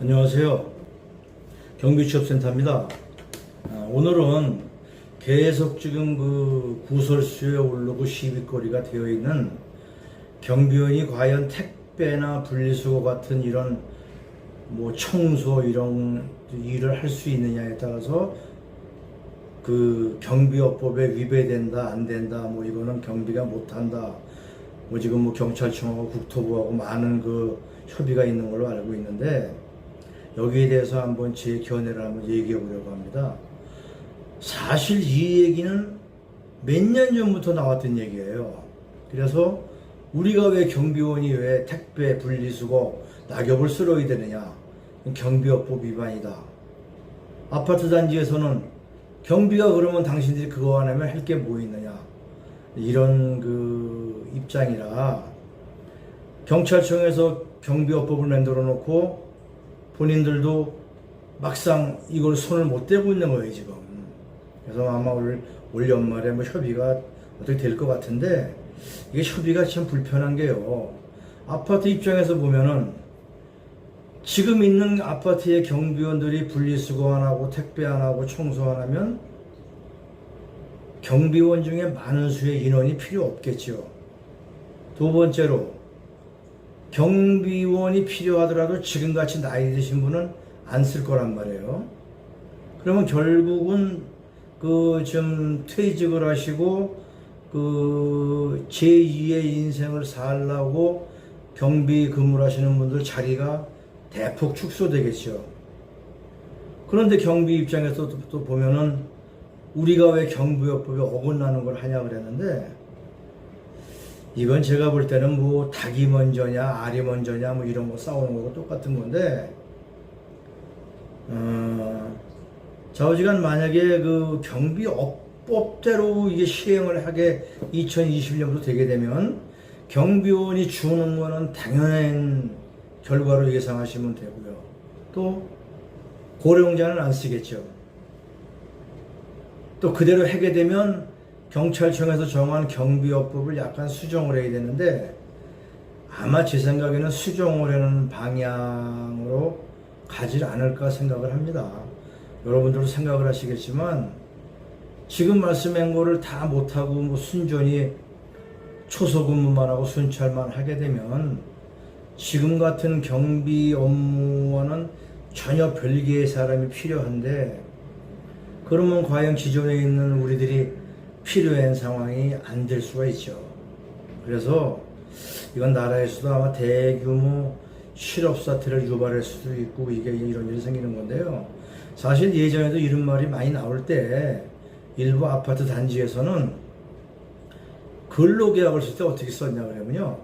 안녕하세요. 경비취업센터입니다. 아, 오늘은 계속 지금 그 구설수에 오르고 시비거리가 되어 있는 경비원이 과연 택배나 분리수거 같은 이런 뭐 청소 이런 일을 할 수 있느냐에 따라서 그 경비업법에 위배된다 안 된다 뭐 이거는 경비가 못한다 뭐 지금 뭐 경찰청하고 국토부하고 많은 그 협의가 있는 걸로 알고 있는데 여기에 대해서 한번 제 견해를 한번 얘기해 보려고 합니다. 사실 이 얘기는 몇 년 전부터 나왔던 얘기예요. 그래서 우리가 왜 경비원이 왜 택배 분리수거 낙엽을 쓸어야 되느냐? 경비업법 위반이다. 아파트 단지에서는 경비가 그러면 당신들이 그거 안 하면 할 게 뭐 있느냐? 이런 그 입장이라 경찰청에서 경비업법을 만들어 놓고 본인들도 막상 이걸 손을 못 대고 있는 거예요 지금. 그래서 아마 올, 올 연말에 뭐 협의가 어떻게 될 것 같은데 이게 협의가 참 불편한 게요. 아파트 입장에서 보면은 지금 있는 아파트의 경비원들이 분리수거 안 하고 택배 안 하고 청소 안 하면 경비원 중에 많은 수의 인원이 필요 없겠죠. 두 번째로 경비원이 필요하더라도 지금같이 나이 드신 분은 안 쓸 거란 말이에요. 그러면 결국은 그 좀 퇴직을 하시고 그 제2의 인생을 살라고 경비 근무를 하시는 분들 자리가 대폭 축소되겠죠. 그런데 경비 입장에서 또, 또 보면은 우리가 왜 경비업법에 어긋나는 걸 하냐 그랬는데 이건 제가 볼 때는 뭐 닭이 먼저냐 알이 먼저냐 뭐 이런 거 싸우는 거고 똑같은 건데 어, 좌우지간 만약에 그 경비업법대로 이게 시행을 하게 2021년부터 되게 되면 경비원이 주는 거는 당연한 결과로 예상하시면 되고요. 또 고령자는 안 쓰겠죠. 또 그대로 하게 되면 경찰청에서 정한 경비업법을 약간 수정을 해야 되는데 아마 제 생각에는 수정을 하는 방향으로 가지 않을까 생각을 합니다. 여러분들도 생각을 하시겠지만 지금 말씀한 거를 다 못하고 뭐 순전히 초소 근무만 하고 순찰만 하게 되면 지금 같은 경비 업무와는 전혀 별개의 사람이 필요한데 그러면 과연 기존에 있는 우리들이 필요한 상황이 안 될 수가 있죠. 그래서 이건 나라에서도 아마 대규모 실업 사태를 유발할 수도 있고 이게 이런 일이 생기는 건데요. 사실 예전에도 이런 말이 많이 나올 때 일부 아파트 단지에서는 근로계약을 쓸 때 어떻게 썼냐 그러면요.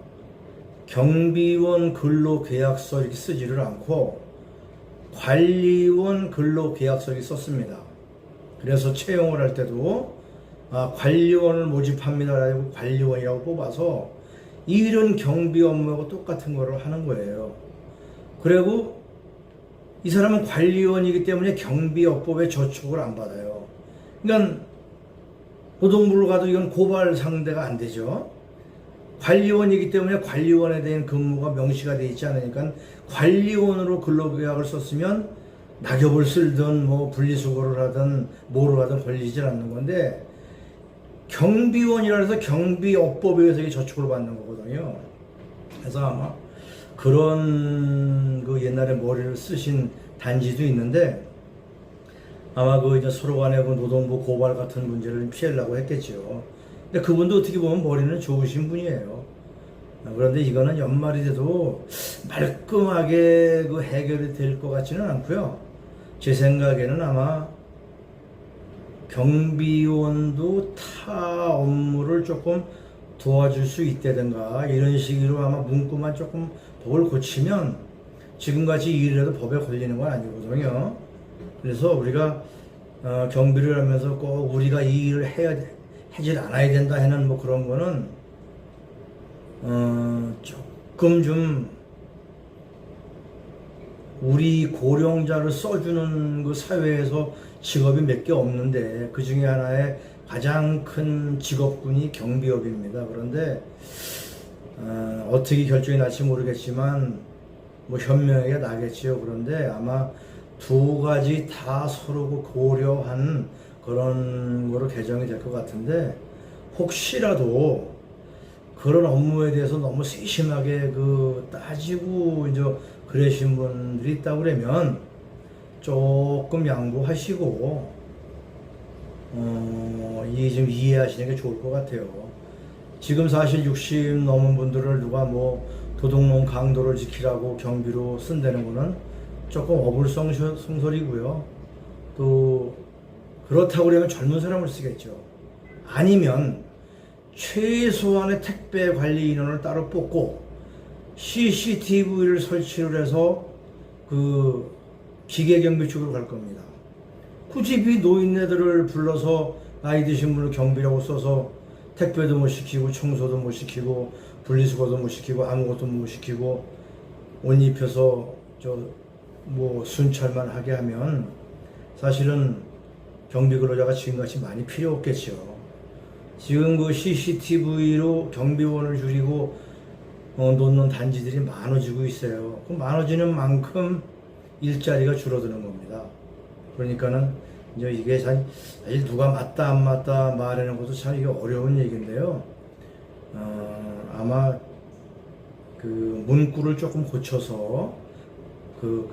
경비원 근로계약서 이렇게 쓰지를 않고 관리원 근로계약서 이렇게 썼습니다. 그래서 채용을 할 때도 아, 관리원을 모집합니다라고 관리원이라고 뽑아서 이런 경비 업무하고 똑같은 거를 하는 거예요. 그리고 이 사람은 관리원이기 때문에 경비업법에 저촉을 안 받아요. 그러니까 노동부로 가도 이건 고발 상대가 안 되죠. 관리원이기 때문에 관리원에 대한 근무가 명시가 되어 있지 않으니까 관리원으로 근로계약을 썼으면 낙엽을 쓸든 뭐 분리수거를 하든 뭐를 하든 걸리질 않는 건데 경비원이라 해서 경비업법에 의해서 저축을 받는 거거든요. 그래서 아마 그런 그 옛날에 머리를 쓰신 단지도 있는데 아마 그 이제 서로 간의 그 노동부 고발 같은 문제를 피하려고 했겠죠. 근데 그분도 어떻게 보면 머리는 좋으신 분이에요. 그런데 이거는 연말이 돼도 말끔하게 그 해결이 될 것 같지는 않고요. 제 생각에는 아마 경비원도 타 업무를 조금 도와줄 수 있다든가 이런 식으로 아마 문구만 조금 법을 고치면 지금같이 일을 해도 법에 걸리는 건 아니거든요. 그래서 우리가 어, 경비를 하면서 꼭 우리가 이 일을 해야 하질 않아야 된다 하는 뭐 그런 거는 어, 조금 좀 우리 고령자를 써주는 그 사회에서 직업이 몇 개 없는데 그 중에 하나의 가장 큰 직업군이 경비업입니다. 그런데 어, 어떻게 결정이 날지 모르겠지만 뭐 현명하게 나겠지요. 그런데 아마 두 가지 다 서로 그 고려한 그런 거로 개정이 될 것 같은데 혹시라도 그런 업무에 대해서 너무 세심하게 그 따지고 이제 그러신 분들이 있다 그러면 조금 양보하시고 어, 이좀 이해하시는 게 좋을 것 같아요. 지금 사실 60 넘은 분들을 누가 뭐 도둑놈 강도를 지키라고 경비로 쓴다는 거는 조금 어불성설이고요. 또 그렇다고 그러면 젊은 사람을 쓰겠죠. 아니면 최소한의 택배 관리 인원을 따로 뽑고 CCTV를 설치를 해서 그 기계 경비 쪽으로 갈 겁니다. 굳이 이 노인네들을 불러서 나이 드신 분을 경비라고 써서 택배도 못 시키고 청소도 못 시키고 분리수거도 못 시키고 아무것도 못 시키고 옷 입혀서 저 뭐 순찰만 하게 하면 사실은 경비 근로자가 지금같이 많이 필요 없겠죠. 지금 그 CCTV로 경비원을 줄이고 어, 놓는 단지들이 많아지고 있어요. 그 많아지는 만큼 일자리가 줄어드는 겁니다. 그러니까는 이제 이게 사- 사실 누가 맞다 안 맞다 말하는 것도 참 이게 어려운 얘기인데요. 어, 아마 그 문구를 조금 고쳐서 그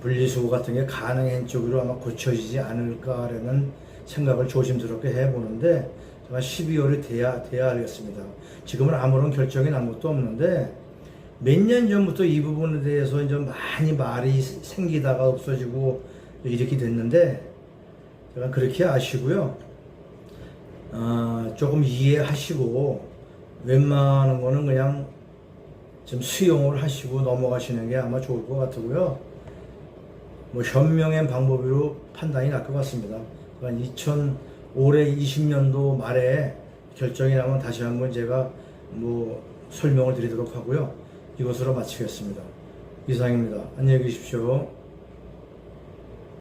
분리수거 같은 게 가능한 쪽으로 아마 고쳐지지 않을까라는 생각을 조심스럽게 해보는데 제가 12월에 돼야 돼야 알겠습니다. 지금은 아무런 결정이 난 것도 없는데 몇 년 전부터 이 부분에 대해서 이제 많이 말이 생기다가 없어지고 이렇게 됐는데 제가 그렇게 아시고요. 아, 조금 이해하시고 웬만한 거는 그냥 좀 수용을 하시고 넘어가시는 게 아마 좋을 것 같고요. 뭐 현명한 방법으로 판단이 날 것 같습니다. 그러니까 2000 올해 20년도 말에 결정이 나면 다시 한번 제가 뭐 설명을 드리도록 하고요. 이것으로 마치겠습니다. 이상입니다. 안녕히 계십시오.